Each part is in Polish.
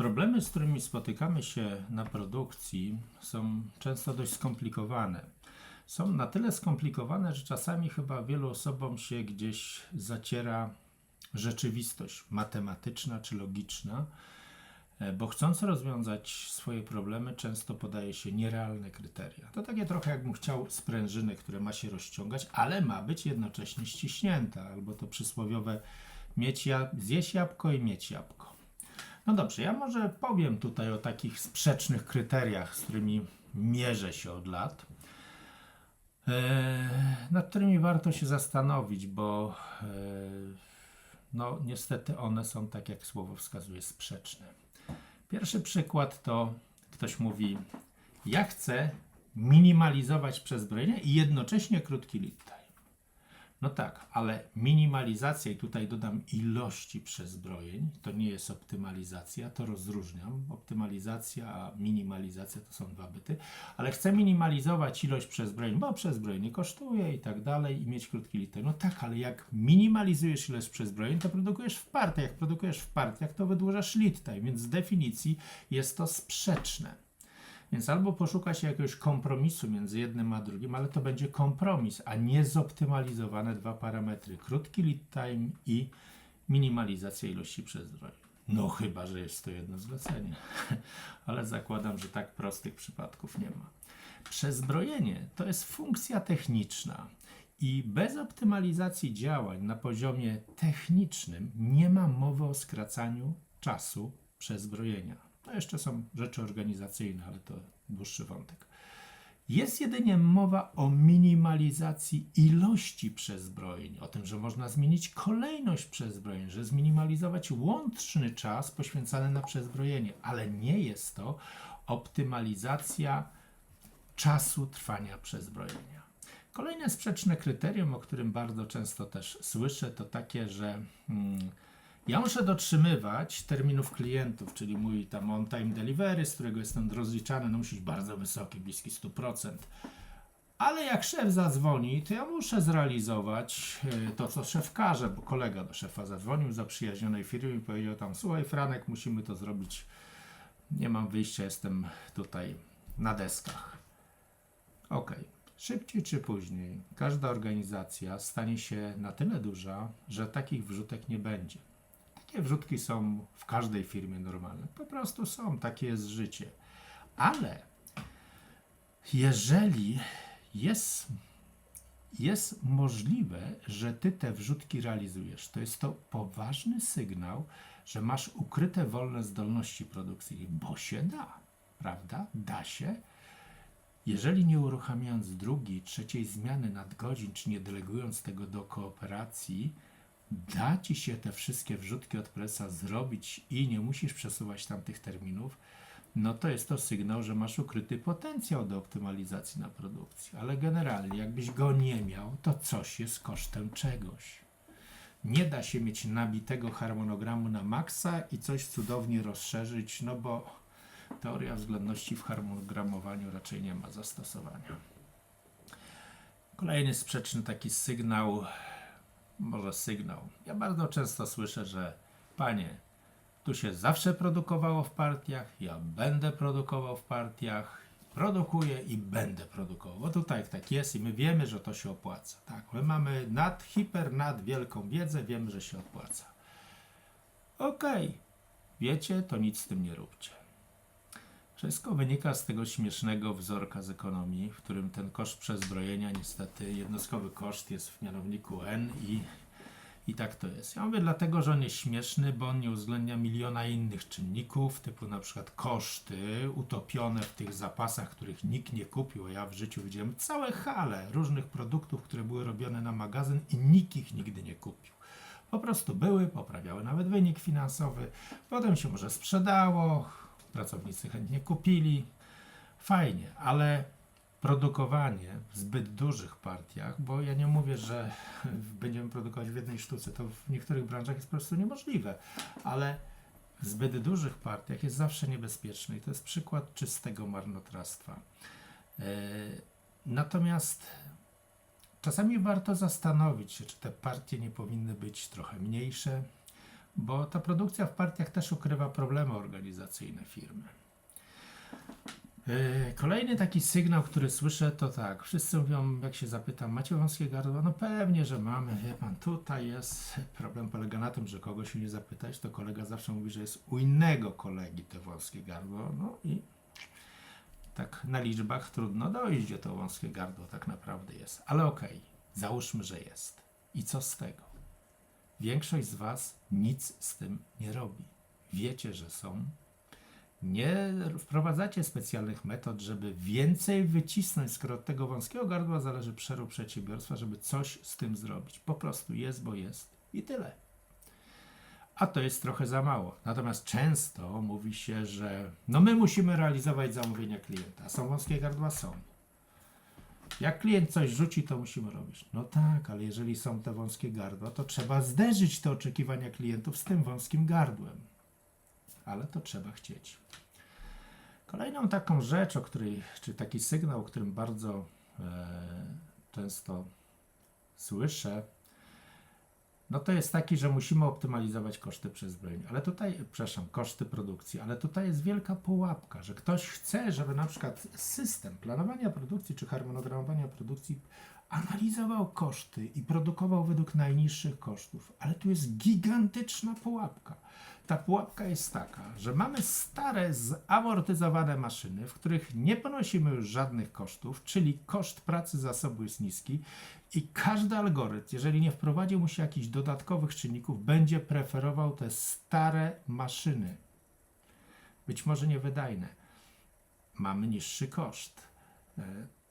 Problemy, z którymi spotykamy się na produkcji, są często dość skomplikowane. Są na tyle skomplikowane, że czasami chyba wielu osobom się gdzieś zaciera rzeczywistość matematyczna czy logiczna, e, bo chcąc rozwiązać swoje problemy, często podaje się nierealne kryteria. To takie trochę jakbym chciał sprężyny, które ma się rozciągać, ale ma być jednocześnie ściśnięta, albo to przysłowiowe mieć ja- zjeść jabłko i mieć jabłko. No dobrze, ja może powiem tutaj o takich sprzecznych kryteriach, z którymi mierzę się od lat, e, nad którymi warto się zastanowić, bo e, no niestety one są, tak jak słowo wskazuje, sprzeczne. Pierwszy przykład to ktoś mówi, ja chcę minimalizować przezbrojenie i jednocześnie krótki time. No tak, ale minimalizacja, i tutaj dodam ilości przezbrojeń, to nie jest optymalizacja, to rozróżniam. Optymalizacja a minimalizacja to są dwa byty, ale chcę minimalizować ilość przezbrojeń, bo przezbrojenie kosztuje i tak dalej, i mieć krótki liter. No tak, ale jak minimalizujesz ilość przezbrojeń, to produkujesz w partiach. Jak produkujesz w partiach, to wydłużasz lead więc z definicji jest to sprzeczne. Więc albo poszuka się jakiegoś kompromisu między jednym a drugim, ale to będzie kompromis, a nie zoptymalizowane dwa parametry. Krótki lead time i minimalizacja ilości przezbrojeń. No chyba, że jest to jedno zlecenie. ale zakładam, że tak prostych przypadków nie ma. Przezbrojenie to jest funkcja techniczna. I bez optymalizacji działań na poziomie technicznym nie ma mowy o skracaniu czasu przezbrojenia. No jeszcze są rzeczy organizacyjne, ale to dłuższy wątek. Jest jedynie mowa o minimalizacji ilości przezbrojeń, o tym, że można zmienić kolejność przezbrojeń, że zminimalizować łączny czas poświęcany na przezbrojenie, ale nie jest to optymalizacja czasu trwania przezbrojenia. Kolejne sprzeczne kryterium, o którym bardzo często też słyszę, to takie, że hmm, ja muszę dotrzymywać terminów klientów, czyli mój tam on-time delivery, z którego jestem rozliczany, no musi być bardzo wysoki, bliski 100%. Ale jak szef zadzwoni, to ja muszę zrealizować e, to, co szef każe, bo kolega do szefa zadzwonił z zaprzyjaźnionej firmy i powiedział tam, słuchaj Franek, musimy to zrobić, nie mam wyjścia, jestem tutaj na deskach. Ok, szybciej czy później każda organizacja stanie się na tyle duża, że takich wrzutek nie będzie. Takie wrzutki są w każdej firmie normalne. Po prostu są, takie jest życie. Ale jeżeli jest, jest możliwe, że ty te wrzutki realizujesz, to jest to poważny sygnał, że masz ukryte wolne zdolności produkcyjne, bo się da, prawda? Da się. Jeżeli nie uruchamiając drugiej, trzeciej zmiany nadgodzin, czy nie delegując tego do kooperacji, da ci się te wszystkie wrzutki od presa zrobić i nie musisz przesuwać tamtych terminów, no to jest to sygnał, że masz ukryty potencjał do optymalizacji na produkcji. Ale generalnie, jakbyś go nie miał, to coś jest kosztem czegoś. Nie da się mieć nabitego harmonogramu na maksa i coś cudownie rozszerzyć, no bo teoria względności w harmonogramowaniu raczej nie ma zastosowania. Kolejny sprzeczny taki sygnał może sygnał. Ja bardzo często słyszę, że panie, tu się zawsze produkowało w partiach, ja będę produkował w partiach, produkuję i będę produkował. Bo tutaj tak jest i my wiemy, że to się opłaca. Tak, my mamy nad, hiper, nad wielką wiedzę, wiemy, że się opłaca. Okej, wiecie, to nic z tym nie róbcie. Wszystko wynika z tego śmiesznego wzorka z ekonomii, w którym ten koszt przezbrojenia, niestety, jednostkowy koszt jest w mianowniku N i, i tak to jest. Ja mówię dlatego, że on jest śmieszny, bo on nie uwzględnia miliona innych czynników, typu na przykład koszty utopione w tych zapasach, których nikt nie kupił. Ja w życiu widziałem całe hale różnych produktów, które były robione na magazyn i nikt ich nigdy nie kupił. Po prostu były, poprawiały nawet wynik finansowy, potem się może sprzedało, pracownicy chętnie kupili. Fajnie, ale produkowanie w zbyt dużych partiach, bo ja nie mówię, że będziemy produkować w jednej sztuce, to w niektórych branżach jest po prostu niemożliwe, ale w zbyt dużych partiach jest zawsze niebezpieczne i to jest przykład czystego marnotrawstwa. E, Natomiast czasami warto zastanowić się, czy te partie nie powinny być trochę mniejsze, bo ta produkcja w partiach też ukrywa problemy organizacyjne firmy. Yy, Kolejny taki sygnał, który słyszę, to tak. Wszyscy mówią, jak się zapytam, macie wąskie gardło? No pewnie, że mamy. Wie pan, tutaj jest. Problem polega na tym, że kogoś nie zapytać, to kolega zawsze mówi, że jest u innego kolegi te wąskie gardło. No i tak na liczbach trudno dojść, gdzie to wąskie gardło tak naprawdę jest. Ale okej, załóżmy, że jest. I co z tego? Większość z Was nic z tym nie robi. Wiecie, że są. Nie wprowadzacie specjalnych metod, żeby więcej wycisnąć, skoro od tego wąskiego gardła zależy przerób przedsiębiorstwa, żeby coś z tym zrobić. Po prostu jest, bo jest i tyle. A to jest trochę za mało. Natomiast często mówi się, że no my musimy realizować zamówienia klienta. Są wąskie gardła? Są. Jak klient coś rzuci, to musimy robić. No tak, ale jeżeli są te wąskie gardła, to trzeba zderzyć te oczekiwania klientów z tym wąskim gardłem. Ale to trzeba chcieć. Kolejną taką rzecz, o której, czy taki sygnał, o którym bardzo e, często słyszę, no to jest taki, że musimy optymalizować koszty przezbrojenia. Ale tutaj, przepraszam, koszty produkcji, ale tutaj jest wielka pułapka, że ktoś chce, żeby na przykład system planowania produkcji czy harmonogramowania produkcji analizował koszty i produkował według najniższych kosztów. Ale tu jest gigantyczna pułapka. Ta pułapka jest taka, że mamy stare, zamortyzowane maszyny, w których nie ponosimy już żadnych kosztów, czyli koszt pracy zasobu jest niski i każdy algorytm, jeżeli nie wprowadzi mu się jakichś dodatkowych czynników, będzie preferował te stare maszyny. Być może niewydajne. Mamy niższy koszt.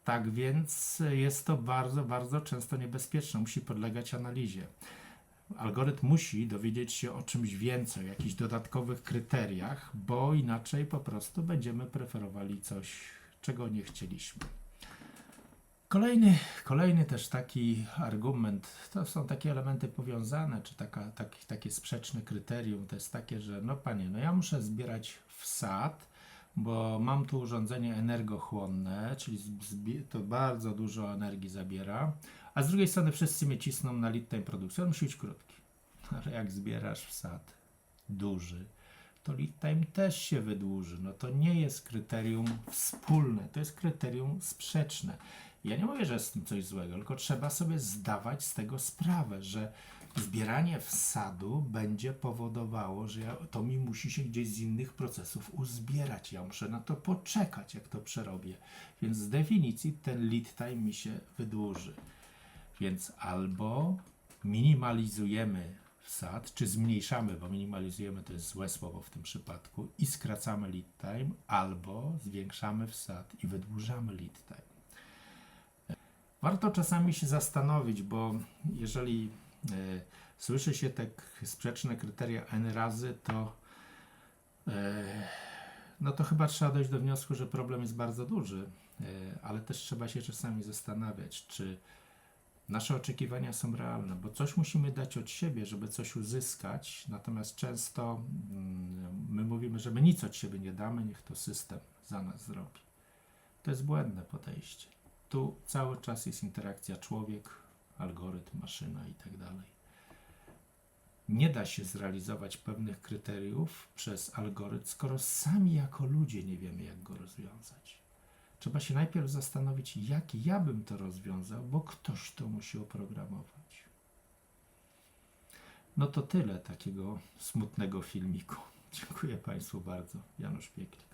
Tak więc jest to bardzo, bardzo często niebezpieczne. Musi podlegać analizie. Algorytm musi dowiedzieć się o czymś więcej, o jakichś dodatkowych kryteriach, bo inaczej po prostu będziemy preferowali coś, czego nie chcieliśmy. Kolejny, kolejny też taki argument, to są takie elementy powiązane, czy taka, taki, takie sprzeczne kryterium, to jest takie, że no panie, no ja muszę zbierać wsad, bo mam tu urządzenie energochłonne, czyli to bardzo dużo energii zabiera, a z drugiej strony wszyscy mnie cisną na time produkcji, on musi być krótki. Ale jak zbierasz wsad duży, to lead time też się wydłuży. No to nie jest kryterium wspólne, to jest kryterium sprzeczne. Ja nie mówię, że jest tym coś złego, tylko trzeba sobie zdawać z tego sprawę, że zbieranie wsadu będzie powodowało, że ja, to mi musi się gdzieś z innych procesów uzbierać. Ja muszę na to poczekać, jak to przerobię. Więc z definicji ten lead time mi się wydłuży. Więc albo minimalizujemy wsad, czy zmniejszamy, bo minimalizujemy to jest złe słowo w tym przypadku, i skracamy lead time, albo zwiększamy wsad i wydłużamy lead time. Warto czasami się zastanowić, bo jeżeli e, słyszy się te sprzeczne kryteria n razy, to e, no to chyba trzeba dojść do wniosku, że problem jest bardzo duży, e, ale też trzeba się czasami zastanawiać, czy nasze oczekiwania są realne, bo coś musimy dać od siebie, żeby coś uzyskać, natomiast często mm, my mówimy, że my nic od siebie nie damy, niech to system za nas zrobi. To jest błędne podejście. Tu cały czas jest interakcja człowiek, algorytm, maszyna i tak dalej. Nie da się zrealizować pewnych kryteriów przez algorytm, skoro sami jako ludzie nie wiemy, jak go rozwiązać. Trzeba się najpierw zastanowić, jak ja bym to rozwiązał, bo ktoś to musi oprogramować. No to tyle takiego smutnego filmiku. Dziękuję Państwu bardzo. Janusz Piekli.